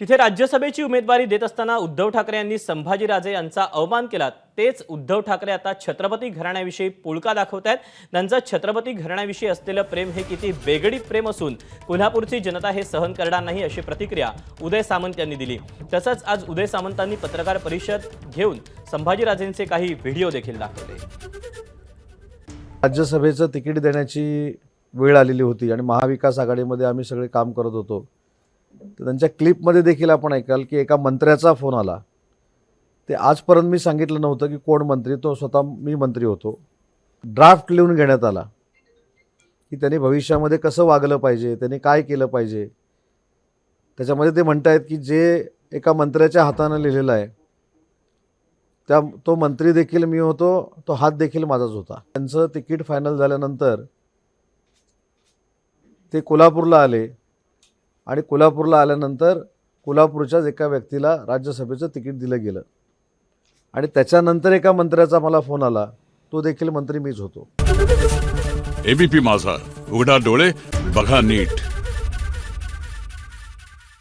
तिथे राज्यसभेची उमेदवारी देत असताना उद्धव ठाकरे यांनी संभाजीराजे यांचा अवमान केला. तेच उद्धव ठाकरे आता छत्रपती घराण्याविषयी पुळका दाखवत आहेत त्यांचं छत्रपती घराण्याविषयी असलेलं प्रेम हे किती वेगळी प्रेम असून कोल्हापूरची जनता हे सहन करणार नाही अशी प्रतिक्रिया उदय सामंत यांनी दिली. तसंच आज उदय सामंतांनी पत्रकार परिषद घेऊन संभाजीराजेंचे काही व्हिडिओ देखील दाखवले. राज्यसभेचं तिकीट देण्याची वेळ आलेली होती आणि महाविकास आघाडीमध्ये आम्ही सगळे काम करत होतो. तर त्यांच्या क्लिपमध्ये देखील आपण ऐकाल की एका मंत्र्याचा फोन आला. ते आजपर्यंत मी सांगितलं नव्हतं की कोण मंत्री तो स्वतः मी मंत्री होतो. ड्राफ्ट लिहून घेण्यात आला की त्यांनी भविष्यामध्ये कसं वागलं पाहिजे त्यांनी काय केलं पाहिजे. त्याच्यामध्ये ते म्हणत आहेत की जे एका मंत्र्याच्या हातानं लिहिलेलं आहे त्या तो मंत्री देखील मी होतो तो हात देखील माझाच होता. त्यांचं तिकीट फायनल झाल्यानंतर ते कोल्हापूरला आले. आणि कोल्हापूरला आल्यानंतर कोल्हापूरच्याच एका व्यक्तीला राज्यसभेचं तिकीट दिलं गेलं. आणि त्याच्यानंतर एका मंत्र्याचा मला फोन आला. तो देखील मंत्री मीच होतो. एबीपी माझा. उघडा डोळे बघा नीट.